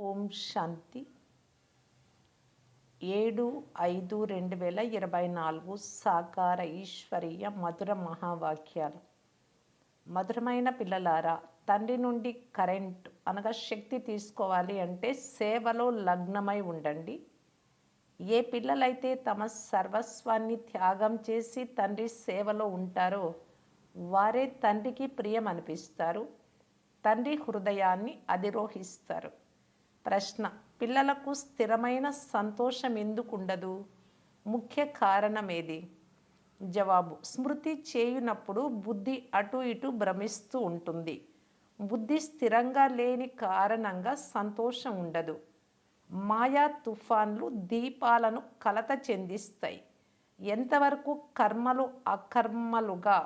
ఓం శాంతి. ఏడు ఐదు రెండు వేల ఇరవై నాలుగు సాకార ఈశ్వరీయ మధుర మహావాక్యాలు. మధురమైన పిల్లలారా తండ్రి నుండి కరెంట్ అనగా శక్తి తీసుకోవాలి అంటే సేవలో లగ్నమై ఉండండి. ఏ పిల్లలైతే తమ సర్వస్వాన్ని త్యాగం చేసి తండ్రి సేవలో ఉంటారో వారే తండ్రికి ప్రియం అనిపిస్తారు. తండ్రి హృదయాన్ని అధిరోహిస్తారు. ప్రశ్న. పిల్లలకు స్థిరమైన సంతోషం ఎందుకు ఉండదు ముఖ్య కారణం ఏది జవాబు. స్మృతి చేయునప్పుడు బుద్ధి అటు ఇటు భ్రమిస్తూ ఉంటుంది. బుద్ధి స్థిరంగా లేని కారణంగా సంతోషం ఉండదు. మాయా తుఫాన్లు దీపాలను కలత చెందిస్తాయి. ఎంతవరకు కర్మలు అకర్మలుగా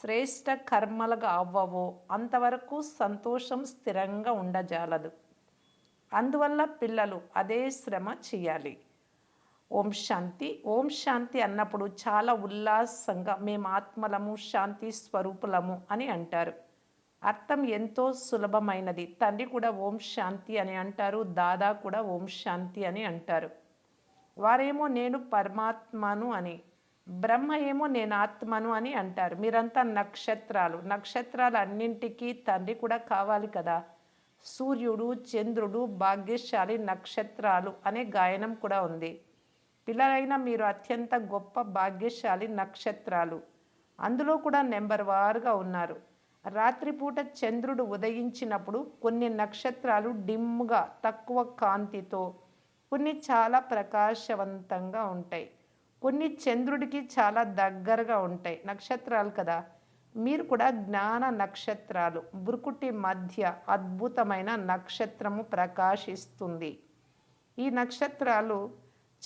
శ్రేష్ట కర్మలుగా అవ్వవో అంతవరకు సంతోషం స్థిరంగా ఉండజాలదు. అందువల్ల పిల్లలు అదే శ్రమ చేయాలి. ఓం శాంతి. ఓం శాంతి అన్నప్పుడు చాలా ఉల్లాసంగా మేము ఆత్మలము శాంతి స్వరూపులము అని అంటారు. అర్థం ఎంతో సులభమైనది. తండ్రి కూడా ఓం శాంతి అని అంటారు దాదా కూడా ఓం శాంతి అని అంటారు. వారేమో నేను పరమాత్మను అని బ్రహ్మ ఏమో నేను ఆత్మను అని అంటారు. మీరంతా నక్షత్రాలు. నక్షత్రాలు అన్నింటికీ తండ్రి కూడా కావాలి కదా. సూర్యుడు చంద్రుడు భాగ్యశాలి నక్షత్రాలు అనే గాయనం కూడా ఉంది. పిల్లలైన మీరు అత్యంత గొప్ప భాగ్యశాలి నక్షత్రాలు. అందులో కూడా నెంబర్ వారుగా ఉన్నారు. రాత్రిపూట చంద్రుడు ఉదయించినప్పుడు కొన్ని నక్షత్రాలు డిమ్గా తక్కువ కాంతితో కొన్ని చాలా ప్రకాశవంతంగా ఉంటాయి. కొన్ని చంద్రుడికి చాలా దగ్గరగా ఉంటాయి. నక్షత్రాలు కదా. మీరు కూడా జ్ఞాన నక్షత్రాలు బురుకుటి మధ్య అద్భుతమైన నక్షత్రము ప్రకాశిస్తుంది. ఈ నక్షత్రాలు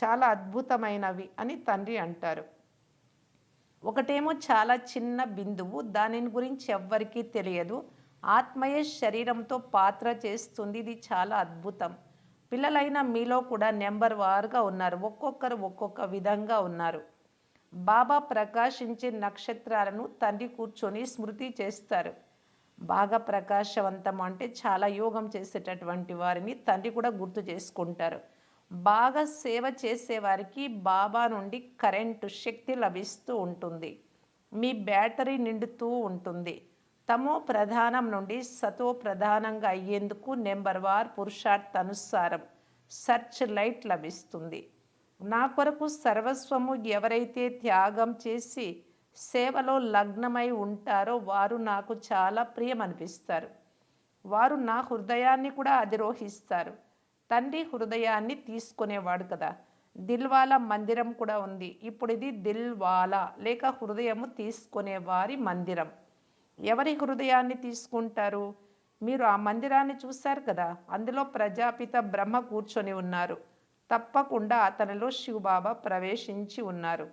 చాలా అద్భుతమైనవి అని తండ్రి అంటారు. ఒకటేమో చాలా చిన్న బిందువు దానిని గురించి ఎవ్వరికీ తెలియదు. ఆత్మయ శరీరంతో పాత్ర చేస్తుంది ఇది చాలా అద్భుతం. పిల్లలైన మీలో కూడా నెంబర్ వారుగా ఉన్నారు ఒక్కొక్కరు ఒక్కొక్క విధంగా ఉన్నారు. బాబా ప్రకాశించే నక్షత్రాలను తండ్రి కూర్చొని స్మృతి చేస్తారు. బాగా ప్రకాశవంతం అంటే చాలా యోగం చేసేటటువంటి వారిని తండ్రి కూడా గుర్తు చేసుకుంటారు. బాగా సేవ చేసేవారికి బాబా నుండి కరెంటు శక్తి లభిస్తూ ఉంటుంది. మీ బ్యాటరీ నిండుతూ ఉంటుంది. తమో ప్రధానం నుండి సతో ప్రధానంగా అయ్యేందుకు నెంబర్ వార్ పురుషార్థ అనుసారం సర్చ్ లైట్ లభిస్తుంది. నా కొరకు సర్వస్వము ఎవరైతే త్యాగం చేసి సేవలో లగ్నమై ఉంటారో వారు నాకు చాలా ప్రియమనిపిస్తారు. వారు నా హృదయాన్ని కూడా అధిరోహిస్తారు. తండ్రి హృదయాన్ని తీసుకునేవాడు కదా. దిల్వాలా మందిరం కూడా ఉంది. ఇప్పుడు ఇది దిల్వాలా లేక హృదయము తీసుకునే వారి మందిరం. ఎవరి హృదయాన్ని తీసుకుంటారు? మీరు ఆ మందిరాన్ని చూశారు కదా. అందులో ప్రజాపిత బ్రహ్మ కూర్చొని ఉన్నారు. తప్పకుండా అతనిలో శివబాబా ప్రవేశించి ఉన్నారు.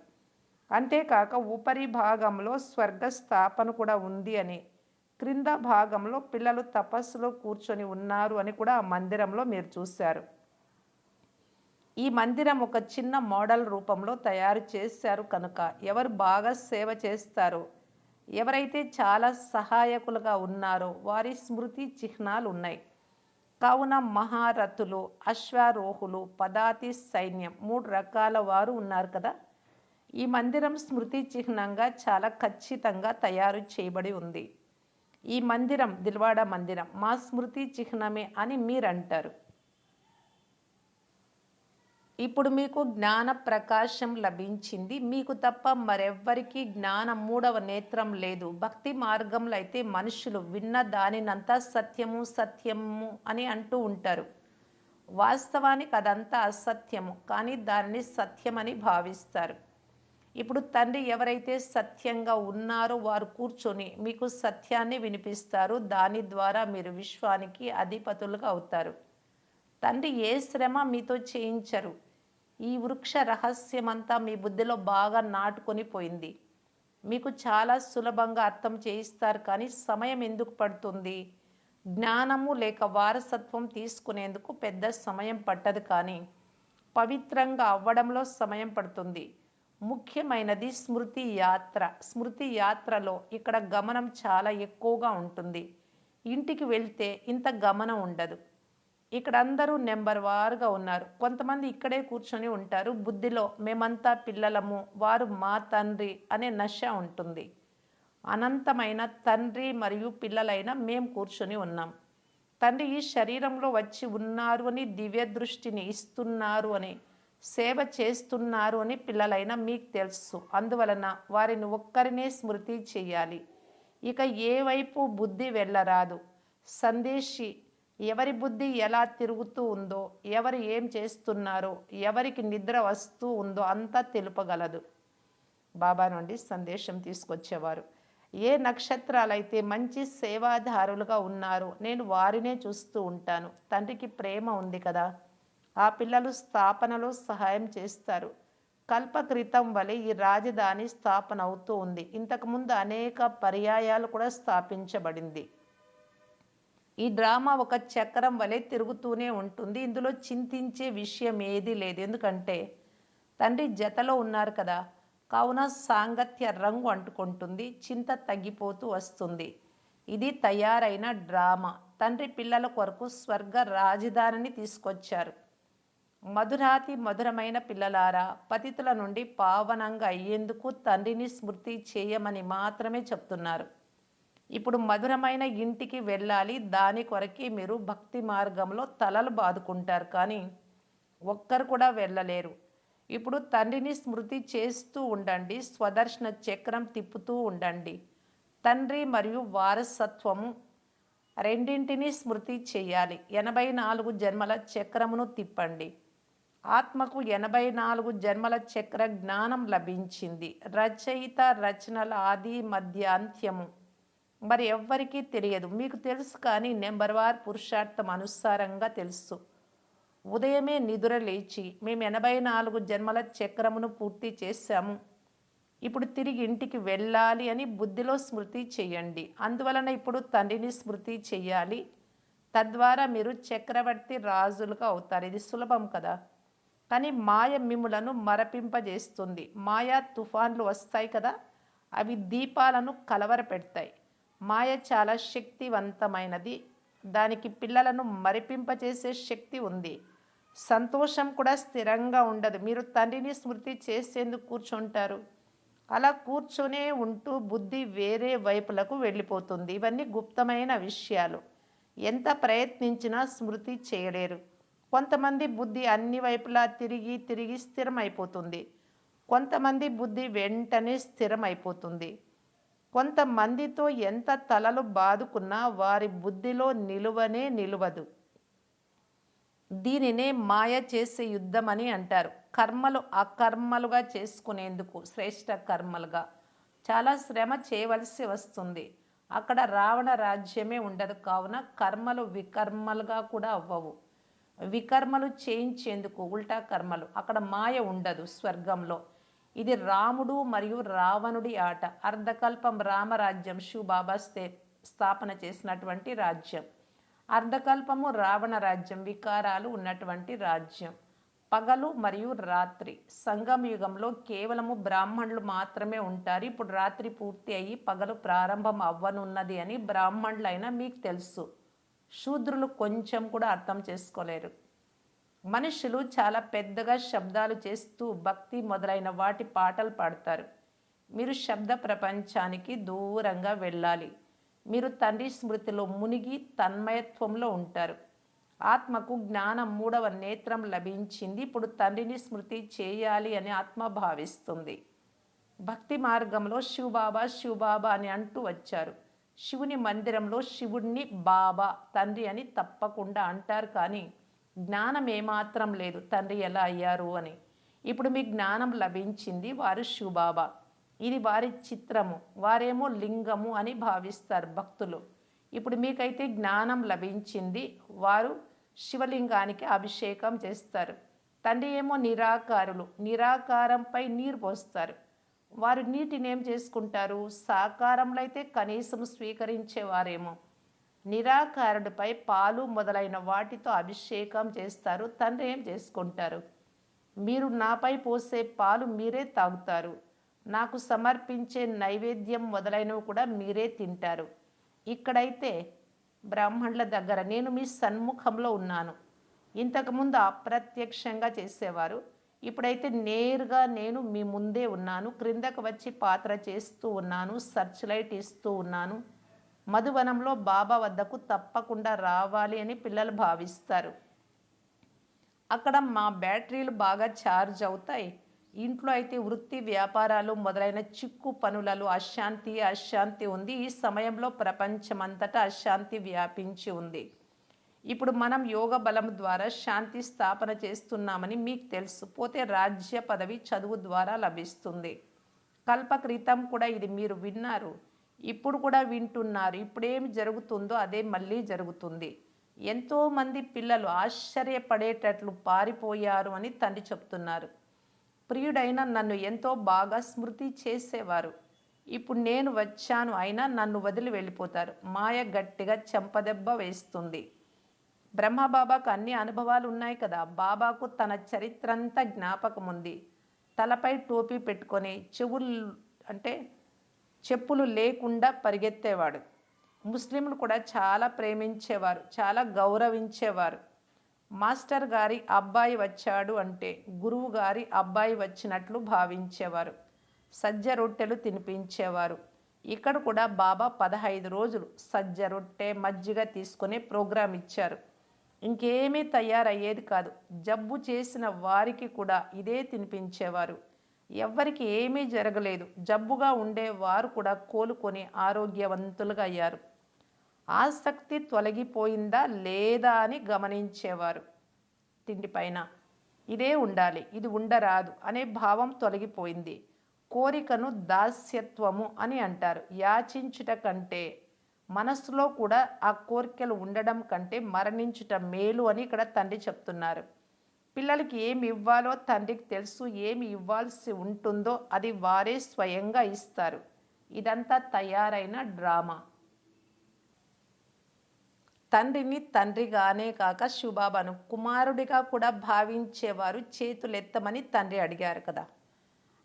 అంతేకాక ఉపరి భాగంలో స్వర్గ స్థాపన కూడా ఉంది అని క్రింద భాగంలో పిల్లలు తపస్సులో కూర్చొని ఉన్నారు అని కూడా ఆ మందిరంలో మీరు చూశారు. ఈ మందిరం ఒక చిన్న మోడల్ రూపంలో తయారు చేశారు కనుక ఎవరు బాగా సేవ చేస్తారో ఎవరైతే చాలా సహాయకులుగా ఉన్నారో వారి స్మృతి చిహ్నాలు ఉన్నాయి. కావున మహారథులు అశ్వారోహులు పదాతి సైన్యం మూడు రకాల వారు ఉన్నారు కదా. ఈ మందిరం స్మృతి చిహ్నంగా చాలా ఖచ్చితంగా తయారు చేయబడి ఉంది. ఈ మందిరం దిల్వాడ మందిరం మా స్మృతి చిహ్నమే అని మీరంటారు. ఇప్పుడు మీకు జ్ఞాన ప్రకాశం లభించింది. మీకు తప్ప మరెవ్వరికీ జ్ఞాన మూడవ నేత్రం లేదు. భక్తి మార్గంలో అయితే మనుషులు విన్న దానినంతా సత్యము సత్యము అని అంటూ ఉంటారు. వాస్తవానికి అదంతా అసత్యము కానీ దానిని సత్యమని భావిస్తారు. ఇప్పుడు తండ్రి ఎవరైతే సత్యంగా ఉన్నారో వారు కూర్చొని మీకు సత్యాన్ని వినిపిస్తారు. దాని ద్వారా మీరు విశ్వానికి అధిపతులుగా అవుతారు. తండ్రి ఏ శ్రమ మీతో చేయించరు. ఈ వృక్ష రహస్యమంతా మీ బుద్ధిలో బాగా నాటుకొని పోయింది. మీకు చాలా సులభంగా అర్థం చేయిస్తారు కానీ సమయం ఎందుకు పడుతుంది? జ్ఞానము లేక వారసత్వం తీసుకునేందుకు పెద్ద సమయం పట్టదు కానీ పవిత్రంగా అవ్వడంలో సమయం పడుతుంది. ముఖ్యమైనది స్మృతి యాత్ర. స్మృతి యాత్రలో ఇక్కడ గమనం చాలా ఎక్కువగా ఉంటుంది. ఇంటికి వెళ్తే ఇంత గమనం ఉండదు. ఇక్కడ అందరూ నెంబర్ వారుగా ఉన్నారు. కొంతమంది ఇక్కడే కూర్చొని ఉంటారు. బుద్ధిలో మేమంతా పిల్లలము వారు మా తండ్రి అనే నశ ఉంటుంది. అనంతమైన తండ్రి మరియు పిల్లలైన మేము కూర్చొని ఉన్నాం. తండ్రి ఈ శరీరంలో వచ్చి ఉన్నారు అని దివ్య దృష్టిని ఇస్తున్నారు అని సేవ చేస్తున్నారు అని పిల్లలైన మీకు తెలుసు. అందువలన వారిని ఒక్కరినే స్మృతి చేయాలి. ఇక ఏ వైపు బుద్ధి వెళ్ళరాదు. సందేశి ఎవరి బుద్ధి ఎలా తిరుగుతూ ఉందో ఎవరు ఏం చేస్తున్నారో ఎవరికి నిద్ర వస్తూ ఉందో అంతా తెలుపగలదు. బాబా నుండి సందేశం తీసుకొచ్చేవారు. ఏ నక్షత్రాలైతే మంచి సేవాదారులుగా ఉన్నారో నేను వారినే చూస్తూ ఉంటాను. తండ్రికి ప్రేమ ఉంది కదా. ఆ పిల్లలు స్థాపనలో సహాయం చేస్తారు. కల్పక్రితం వలె ఈ రాజధాని స్థాపన అవుతూ ఉంది. ఇంతకుముందు అనేక పర్యాయాలు కూడా స్థాపించబడింది. ఈ డ్రామా ఒక చక్రం వలె తిరుగుతూనే ఉంటుంది. ఇందులో చింతించే విషయం ఏదీ లేదు. ఎందుకంటే తండ్రి జతలో ఉన్నారు కదా. కావున సాంగత్య రంగు అంటుకుంటుంది. చింత తగ్గిపోతూ వస్తుంది. ఇది తయారైన డ్రామా. తండ్రి పిల్లల కొరకు స్వర్గ రాజధానిని తీసుకొచ్చారు. మధురాతి మధురమైన పిల్లలారా పతితుల నుండి పావనంగా అయ్యేందుకు తండ్రిని స్మృతి చేయమని మాత్రమే చెప్తున్నారు. ఇప్పుడు మధురమైన ఇంటికి వెళ్ళాలి దాని కొరకే మీరు భక్తి మార్గంలో తలలు బాదుకుంటారు. కానీ ఒక్కరు కూడా వెళ్ళలేరు. ఇప్పుడు తండ్రిని స్మృతి చేస్తూ ఉండండి స్వదర్శన చక్రం తిప్పుతూ ఉండండి. తండ్రి మరియు వారసత్వము రెండింటినీ స్మృతి చేయాలి. ఎనభై నాలుగు జన్మల చక్రమును తిప్పండి. ఆత్మకు ఎనభై నాలుగు జన్మల చక్ర జ్ఞానం లభించింది. రచయిత రచనల ఆది మధ్య అంత్యము మరి ఎవ్వరికీ తెలియదు. మీకు తెలుసు కానీ నెంబర్ వార్ పురుషార్థం అనుసారంగా తెలుసు. ఉదయమే నిదుర లేచి మేము ఎనభై నాలుగు జన్మల చక్రమును పూర్తి చేశాము. ఇప్పుడు తిరిగి ఇంటికి వెళ్ళాలి అని బుద్ధిలో స్మృతి చేయండి. అందువలన ఇప్పుడు తండ్రిని స్మృతి చేయాలి. తద్వారా మీరు చక్రవర్తి రాజులుగా అవుతారు. ఇది సులభం కదా? కానీ మాయ మిమ్ములను మరపింపజేస్తుంది. మాయా తుఫాన్లు వస్తాయి కదా? అవి దీపాలను కలవరపెడతాయి. మాయ చాలా శక్తివంతమైనది. దానికి పిల్లలను మరిపింపజేసే శక్తి ఉంది. సంతోషం కూడా స్థిరంగా ఉండదు. మీరు తండ్రిని స్మృతి చేసేందుకు కూర్చుంటారు. అలా కూర్చొనే ఉంటూ బుద్ధి వేరే వైపులకు వెళ్ళిపోతుంది. ఇవన్నీ గుప్తమైన విషయాలు. ఎంత ప్రయత్నించినా స్మృతి చేయలేరు. కొంతమంది బుద్ధి అన్ని వైపులా తిరిగి తిరిగి స్థిరమైపోతుంది. కొంతమంది బుద్ధి వెంటనే స్థిరమైపోతుంది. కొంతమందితో ఎంత తలలు బాదుకున్నా వారి బుద్ధిలో నిలువనే నిలువదు. దీనినే మాయ చేసే యుద్ధమని అంటారు. కర్మలు అకర్మలుగా చేసుకునేందుకు శ్రేష్ట కర్మలుగా. చాలా శ్రమ చేయవలసి వస్తుంది. అక్కడ రావణ రాజ్యమే ఉండదు. కావున కర్మలు వికర్మలుగా కూడా అవ్వవు. వికర్మలు చేయించేందుకు ఉల్టా కర్మలు. అక్కడ మాయ ఉండదు స్వర్గంలో. ఇది రాముడు మరియు రావణుడి ఆట. అర్ధకల్పం రామరాజ్యం శివబాబా స్థాపన చేసినటువంటి రాజ్యం. అర్ధకల్పము రావణ రాజ్యం వికారాలు ఉన్నటువంటి రాజ్యం. పగలు మరియు రాత్రి. సంగమ యుగంలో కేవలము బ్రాహ్మణులు మాత్రమే ఉంటారు. ఇప్పుడు రాత్రి పూర్తి అయ్యి పగలు ప్రారంభం అవ్వనున్నది అని బ్రాహ్మణులైనా మీకు తెలుసు. శూద్రులు కొంచెం కూడా అర్థం చేసుకోలేరు. మనుషులు చాలా పెద్దగా శబ్దాలు చేస్తూ భక్తి మొదలైన వాటి పాటలు పాడతారు. మీరు శబ్ద ప్రపంచానికి దూరంగా వెళ్ళాలి. మీరు తండ్రి స్మృతిలో మునిగి తన్మయత్వంలో ఉంటారు. ఆత్మకు జ్ఞానం మూడవ నేత్రం లభించింది. ఇప్పుడు తండ్రిని స్మృతి చేయాలి అని ఆత్మ భావిస్తుంది. భక్తి మార్గంలో శివబాబా శివబాబా అని అంటూ వచ్చారు. శివుని మందిరంలో శివుణ్ణి బాబా తండ్రి అని తప్పకుండా అంటారు. కానీ జ్ఞానం ఏమాత్రం లేదు. తండ్రి ఎలా అయ్యారు అని. ఇప్పుడు మీ జ్ఞానం లభించింది వారు శివబాబా ఇది వారి చిత్రము. వారేమో లింగము అని భావిస్తారు భక్తులు. ఇప్పుడు మీకైతే జ్ఞానం లభించింది. వారు శివలింగానికి అభిషేకం చేస్తారు. తండ్రి ఏమో నిరాకారులు. నిరాకారంపై నీరు పోస్తారు. వారు నీటిని ఏం చేసుకుంటారు? సాకారంలో అయితే కనీసం స్వీకరించేవారేమో. నిరాకారుడిపై పాలు మొదలైన వాటితో అభిషేకం చేస్తారు తండ్రి ఏం చేసుకుంటారు? మీరు నాపై పోసే పాలు మీరే తాగుతారు. నాకు సమర్పించే నైవేద్యం మొదలైనవి కూడా మీరే తింటారు. ఇక్కడైతే బ్రాహ్మణుల దగ్గర నేను మీ సన్ముఖంలో ఉన్నాను. ఇంతకుముందు అప్రత్యక్షంగా చేసేవారు. ఇప్పుడైతే నేరుగా నేను మీ ముందే ఉన్నాను. క్రిందకు వచ్చి పాత్ర చేస్తూ ఉన్నాను సర్చ్ లైట్ ఇస్తూ ఉన్నాను. మధువనంలో బాబా వద్దకు తప్పకుండా రావాలి అని పిల్లలు భావిస్తారు. అక్కడ మా బ్యాటరీలు బాగా ఛార్జ్ అవుతాయి. ఇంట్లో అయితే వృత్తి వ్యాపారాలు మొదలైన చిక్కు పనులలో అశాంతి అశాంతి ఉంది. ఈ సమయంలో ప్రపంచమంతటా అశాంతి వ్యాపించి ఉంది. ఇప్పుడు మనం యోగ బలం ద్వారా శాంతి స్థాపన చేస్తున్నామని మీకు తెలుసు. పోతే రాజ్య పదవి చదువు ద్వారా లభిస్తుంది. కల్పక్రితం కూడా ఇది మీరు విన్నారు. ఇప్పుడు కూడా వింటున్నారు. ఇప్పుడేమి జరుగుతుందో అదే మళ్ళీ జరుగుతుంది. ఎంతోమంది పిల్లలు ఆశ్చర్యపడేటట్లు పారిపోయారు అని తండ్రి చెప్తున్నారు. ప్రియుడైన నన్ను ఎంతో బాగా స్మృతి చేసేవారు. ఇప్పుడు నేను వచ్చాను అయినా నన్ను వదిలి వెళ్ళిపోతారు. మాయ గట్టిగా చెంపదెబ్బ వేస్తుంది. బ్రహ్మబాబాకు అన్ని అనుభవాలు ఉన్నాయి కదా. బాబాకు తన చరిత్ర అంతా జ్ఞాపకం ఉంది తలపై టోపీ పెట్టుకొని చెవులు అంటే చెప్పులు లేకుండా పరిగెత్తేవాడు. ముస్లింలు కూడా చాలా ప్రేమించేవారు చాలా గౌరవించేవారు. మాస్టర్ గారి అబ్బాయి వచ్చాడు అంటే గురువు గారి అబ్బాయి వచ్చినట్లు భావించేవారు. సజ్జ రొట్టెలు తినిపించేవారు. ఇక్కడ కూడా బాబా పదహైదు రోజులు సజ్జ రొట్టె మజ్జిగ తీసుకునే ప్రోగ్రాం ఇచ్చారు. ఇంకేమీ తయారయ్యేది కాదు. జబ్బు చేసిన వారికి కూడా ఇదే తినిపించేవారు. ఎవ్వరికి ఏమీ జరగలేదు. జబ్బుగా ఉండే వారు కూడా కోలుకొని ఆరోగ్యవంతులుగా అయ్యారు. ఆసక్తి తొలగిపోయిందా లేదా అని గమనించేవారు. తిండిపైన ఇదే ఉండాలి ఇది ఉండరాదు అనే భావం తొలగిపోయింది. కోరికను దాస్యత్వము అని అంటారు. యాచించుట కంటే మనస్సులో కూడా ఆ కోరికలు ఉండడం కంటే మరణించుట మేలు అని ఇక్కడ తండ్రి చెప్తున్నారు. పిల్లలకి ఏమి ఇవ్వాలో తండ్రికి తెలుసు ఏమి ఇవ్వాల్సి ఉంటుందో అది వారే స్వయంగా ఇస్తారు. ఇదంతా తయారైన డ్రామా. తండ్రిని తండ్రిగానే కాక శుభాబను కుమారుడిగా కూడా భావించేవారు చేతులెత్తమని తండ్రి అడిగారు కదా.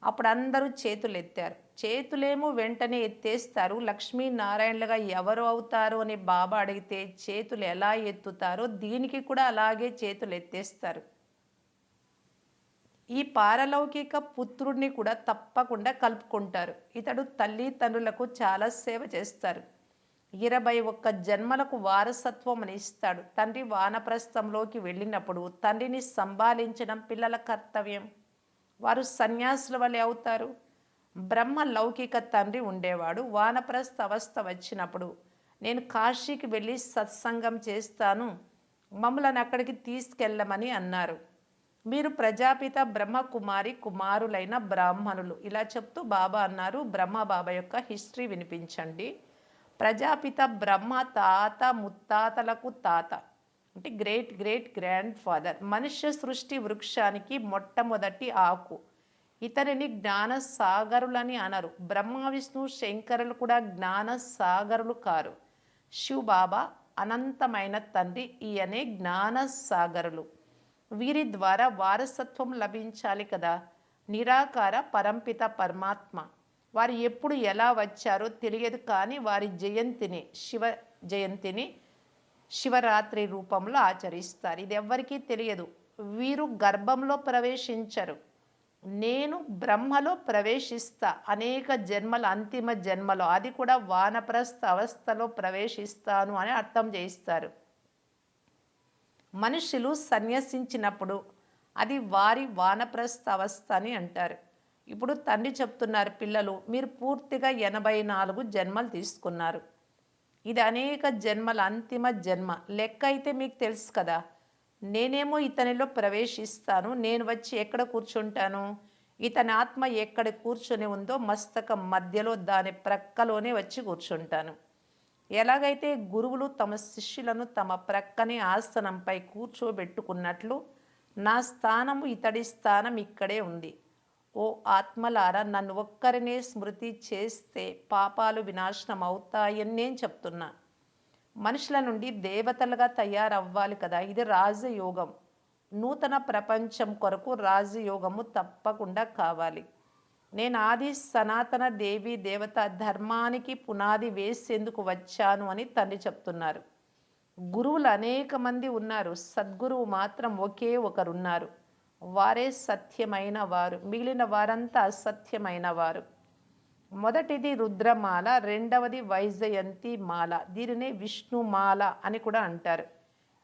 అప్పుడు అందరూ చేతులు ఎత్తారు చేతులేమో వెంటనే ఎత్తేస్తారు. లక్ష్మీనారాయణలుగా ఎవరు అవుతారు అని బాబా అడిగితే చేతులు ఎలా ఎత్తుతారో దీనికి కూడా అలాగే చేతులు ఎత్తేస్తారు ఈ పారలౌకిక పుత్రుడిని కూడా తప్పకుండా కలుపుకుంటారు. ఇతడు తల్లి తండ్రులకు చాలా సేవ చేస్తారు. ఇరవై ఒక్క జన్మలకు వారసత్వం అని ఇస్తాడు. తండ్రి వానప్రస్థంలోకి వెళ్ళినప్పుడు తండ్రిని సంభాలించడం పిల్లల కర్తవ్యం. వారు సన్యాసుల వలె అవుతారు. బ్రహ్మ లౌకిక తండ్రి ఉండేవాడు. వానప్రస్థ అవస్థ వచ్చినప్పుడు నేను కాశీకి వెళ్ళి సత్సంగం చేస్తాను. మమ్మలను అక్కడికి తీసుకెళ్ళమని అన్నారు. మీరు ప్రజాపిత బ్రహ్మకుమారి కుమారులైన బ్రాహ్మణులు. ఇలా చెప్తూ బాబా అన్నారు. బ్రహ్మ బాబా యొక్క హిస్టరీ వినిపించండి. ప్రజాపిత బ్రహ్మ తాత ముత్తాతలకు తాత. అంటే గ్రేట్ గ్రేట్ గ్రాండ్ ఫాదర్ మనుష్య సృష్టి వృక్షానికి మొట్టమొదటి ఆకు. ఇతనిని జ్ఞాన సాగరులని అనరు. బ్రహ్మ విష్ణు శంకరులు కూడా జ్ఞాన సాగరులు కారు. శివ బాబా అనంతమైన తండ్రి. ఈయనే జ్ఞాన సాగరులు వీరి ద్వారా వారసత్వం లభించాలి కదా. నిరాకార పరంపిత పరమాత్మ. వారు ఎప్పుడు ఎలా వచ్చారో తెలియదు కానీ వారి జయంతిని శివ జయంతిని శివరాత్రి రూపంలో ఆచరిస్తారు. ఇది ఎవ్వరికీ తెలియదు. వీరు గర్భంలో ప్రవేశించరు. నేను బ్రహ్మలో ప్రవేశిస్తా. అనేక జన్మల అంతిమ జన్మలో. అది కూడా వానప్రస్థ అవస్థలో ప్రవేశిస్తాను అని అర్థం చేయిస్తారు. మనుషులు సన్యసించినప్పుడు అది వారి వానప్రస్థ అవస్థ అని అంటారు. ఇప్పుడు తండ్రి చెప్తున్నారు పిల్లలు మీరు పూర్తిగా ఎనభై నాలుగు జన్మలు తీసుకున్నారు. ఇది అనేక జన్మల అంతిమ జన్మ. లెక్క అయితే మీకు తెలుసు కదా. నేనేమో ఇతనిలో ప్రవేశిస్తాను నేను వచ్చి ఎక్కడ కూర్చుంటాను? ఇతని ఆత్మ ఎక్కడ కూర్చొని ఉందో మస్తకం మధ్యలో దాని ప్రక్కలోనే వచ్చి కూర్చుంటాను. ఎలాగైతే గురువులు తమ శిష్యులను తమ ప్రక్కనే ఆసనంపై కూర్చోబెట్టుకున్నట్లు నా స్థానము ఇతడి స్థానం ఇక్కడే ఉంది. ఓ ఆత్మలారా నన్ను ఒక్కరినే స్మృతి చేస్తే పాపాలు వినాశనం అవుతాయని నేను చెప్తున్నా. మనుషుల నుండి దేవతలుగా తయారవ్వాలి కదా ఇది రాజయోగం. నూతన ప్రపంచం కొరకు రాజయోగము తప్పకుండా కావాలి. నేను ఆది సనాతన దేవి దేవత ధర్మానికి పునాది వేసేందుకు వచ్చాను అని తండ్రి చెప్తున్నారు. గురువులు అనేక మంది ఉన్నారు. సద్గురువు మాత్రం ఒకే ఒకరున్నారు. వారే సత్యమైన వారు. మిగిలిన వారంతా అసత్యమైన వారు. మొదటిది రుద్రమాల రెండవది వైజయంతి మాల. దీనినే విష్ణుమాల అని కూడా అంటారు.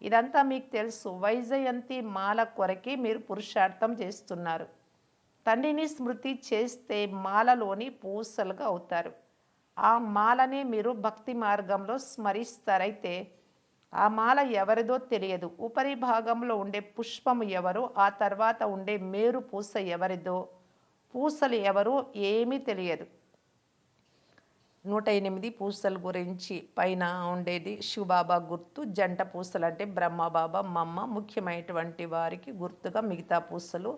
ఇదంతా మీకు తెలుసు. వైజయంతి మాల కొరకే మీరు పురుషార్థం చేస్తున్నారు. తండ్రిని స్మృతి చేస్తే మాలలోని పూసలుగా అవుతారు. ఆ మాలనే మీరు భక్తి మార్గంలో స్మరిస్తారైతే ఆ మాల ఎవరిదో తెలియదు. ఉపరి భాగంలో ఉండే పుష్పము ఎవరో? ఆ తర్వాత ఉండే మేరు పూస ఎవరిదో? పూసలు ఎవరో ఏమీ తెలియదు. నూట ఎనిమిది పూసల గురించి పైన ఉండేది శివబాబా గుర్తు. జంట పూసలు అంటే బ్రహ్మబాబా మమ్మ ముఖ్యమైనటువంటి వారికి గుర్తుగా మిగతా పూసలు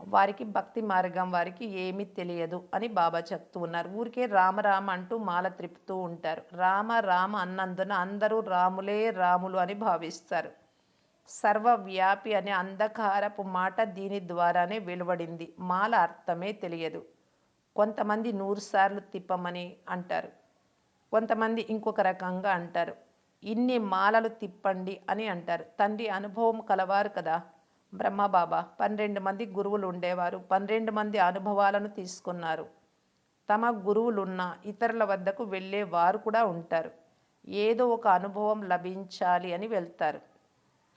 వారికి భక్తి మార్గం వారికి ఏమీ తెలియదు అని బాబా చెప్తూ ఉన్నారు. ఊరికే రామ రామ అంటూ మాల త్రిపుతూ ఉంటారు. రామ రామ అన్నందున అందరూ రాములే రాములు అని భావిస్తారు. సర్వవ్యాపి అనే అంధకారపు మాట దీని ద్వారానే వెలువడింది. మాల అర్థమే తెలియదు. కొంతమంది నూరుసార్లు తిప్పమని అంటారు. కొంతమంది ఇంకొక రకంగా అంటారు. ఇన్ని మాలలు తిప్పండి అని అంటారు. తండ్రి అనుభవం కలవారు కదా. బ్రహ్మబాబా పన్నెండు మంది గురువులు ఉండేవారు. పన్నెండు మంది అనుభవాలను తీసుకున్నారు. తమ గురువులున్న ఇతరుల వద్దకు వెళ్ళే వారు కూడా ఉంటారు. ఏదో ఒక అనుభవం లభించాలి అని వెళ్తారు.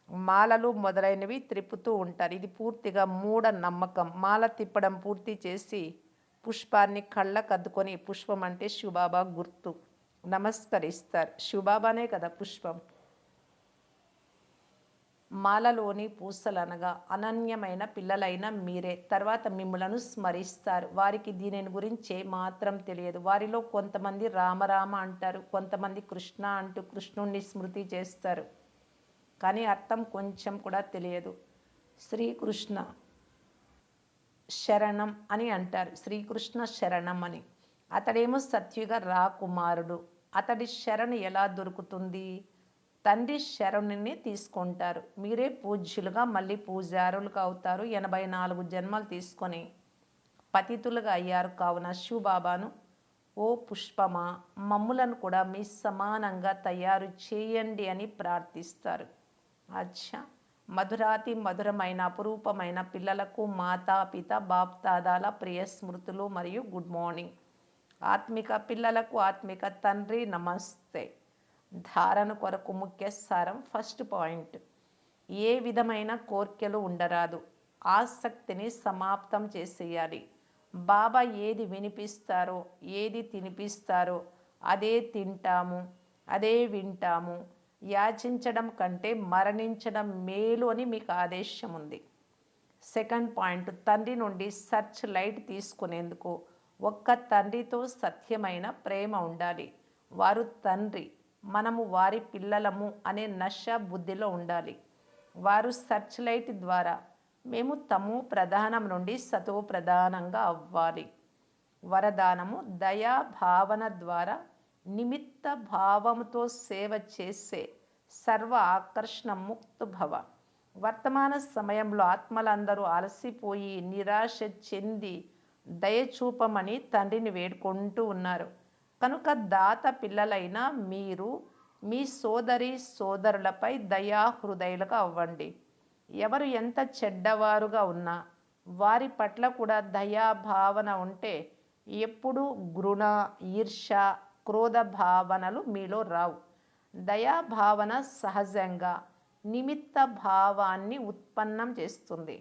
మాలలు మొదలైనవి త్రిప్పుతూ ఉంటారు. ఇది పూర్తిగా మూఢ నమ్మకం. మాల తిప్పడం పూర్తి చేసి పుష్పాన్ని కళ్ళకు అద్దుకొని పుష్పం అంటే శివబాబా గుర్తు నమస్కరిస్తారు. శివబాబానే కదా పుష్పం. మాలలోని పూసలనగా అనన్యమైన పిల్లలైన మీరే. తర్వాత మిమ్మలను స్మరిస్తారు. వారికి దీనిని గురించే మాత్రం తెలియదు. వారిలో కొంతమంది రామరామ అంటారు. కొంతమంది కృష్ణ అంటూ కృష్ణుణ్ణి స్మృతి చేస్తారు. కానీ అర్థం కొంచెం కూడా తెలియదు. శ్రీకృష్ణ శరణం అని అంటారు. శ్రీకృష్ణ శరణం అని. అతడేమో సత్యుగా రాకుమారుడు అతడి శరణు ఎలా దొరుకుతుంది? తండ్రి శరణుని తీసుకుంటారు. మీరే పూజ్యులుగా మళ్ళీ పూజారులుగా అవుతారు. ఎనభై నాలుగు జన్మలు తీసుకొని పతితులుగా అయ్యారు. కావున శివబాబాను ఓ పుష్పమా మమ్ములను కూడా మీ సమానంగా తయారు చేయండి అని ప్రార్థిస్తారు. అచ్చా! మధురాతి మధురమైన అపురూపమైన పిల్లలకు మాతా పిత బాప్తాదాల ప్రియ స్మృతులు మరియు గుడ్ మార్నింగ్. ఆత్మిక పిల్లలకు ఆత్మిక తండ్రి నమస్తే. ధారణ కొరకు ముఖ్య సారం ఫస్ట్ పాయింట్. ఏ విధమైన కోర్కెలు ఉండరాదు. ఆసక్తిని సమాప్తం చేసేయాలి. బాబా ఏది వినిపిస్తారో ఏది తినిపిస్తారో అదే తింటాము అదే వింటాము. యాచించడం కంటే మరణించడం మేలు అని మీకు ఆదేశం ఉంది సెకండ్ పాయింట్ తండ్రి నుండి సర్చ్ లైట్ తీసుకునేందుకు ఒక్క తండ్రితో సత్యమైన ప్రేమ ఉండాలి. వారు తండ్రి మనము వారి పిల్లలము అనే నష బుద్ధిలో ఉండాలి. వారు సర్చ్ లైట్ ద్వారా మేము తము ప్రధానం నుండి సతువు ప్రధానంగా అవ్వాలి. వరదానము దయా భావన ద్వారా నిమిత్త భావముతో సేవ చేసే సర్వ ఆకర్షణ ముక్తు భవ. వర్తమాన సమయంలో ఆత్మలందరూ అలసిపోయి నిరాశ చెంది దయచూపమని తండ్రిని వేడుకుంటూ ఉన్నారు. కనుక దాత పిల్లలైన మీరు మీ సోదరి సోదరులపై దయాహృదయులుగా అవ్వండి. ఎవరు ఎంత చెడ్డవారుగా ఉన్నా వారి పట్ల కూడా దయా భావన ఉంటే ఎప్పుడు గృణ ఈర్ష క్రోధ భావనలు మీలో రావు. దయా భావన సహజంగా నిమిత్త భావాన్ని ఉత్పన్నం చేస్తుంది.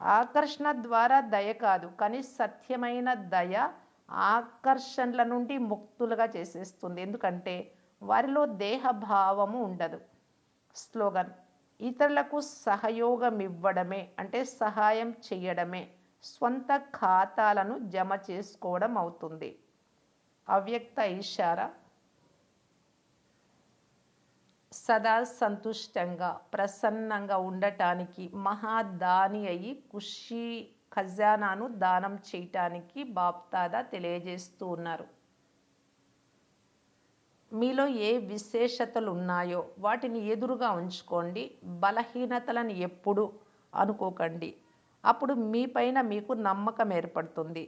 ఆకర్షణ ద్వారా దయ కాదు కానీ సత్యమైన దయ ఆకర్షణల నుండి ముక్తులుగా చేసేస్తుంది. ఎందుకంటే వారిలో దేహభావము ఉండదు. స్లోగన్ ఇతరులకు సహయోగం ఇవ్వడమే అంటే సహాయం చేయడమే స్వంత ఖాతాలను జమ చేసుకోవడం అవుతుంది. అవ్యక్త ఇషారా సదా సంతుష్టంగా ప్రసన్నంగా ఉండటానికి మహాదాని అయి ఖుషి ఖజానాను దానం చేయటానికి బాప్తాదా తెలియజేస్తూ ఉన్నారు. మీలో ఏ విశేషతలు ఉన్నాయో వాటిని ఎదురుగా ఉంచుకోండి. బలహీనతలను ఎప్పుడు అనుకోకండి. అప్పుడు మీపైన మీకు నమ్మకం ఏర్పడుతుంది.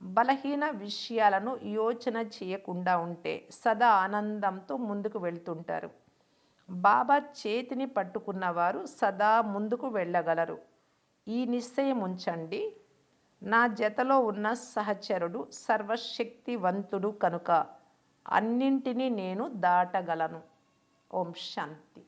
బలహీన విషయాలను యోచన చేయకుండా ఉంటే సదా ఆనందంతో ముందుకు వెళ్తుంటారు. బాబా చేతిని పట్టుకున్నవారు సదా ముందుకు వెళ్ళగలరు. ఈ నిశ్చయం ఉంచండి నా జతలో ఉన్న సహచరుడు సర్వశక్తివంతుడు కనుక అన్నింటినీ నేను దాటగలను. ఓం శాంతి.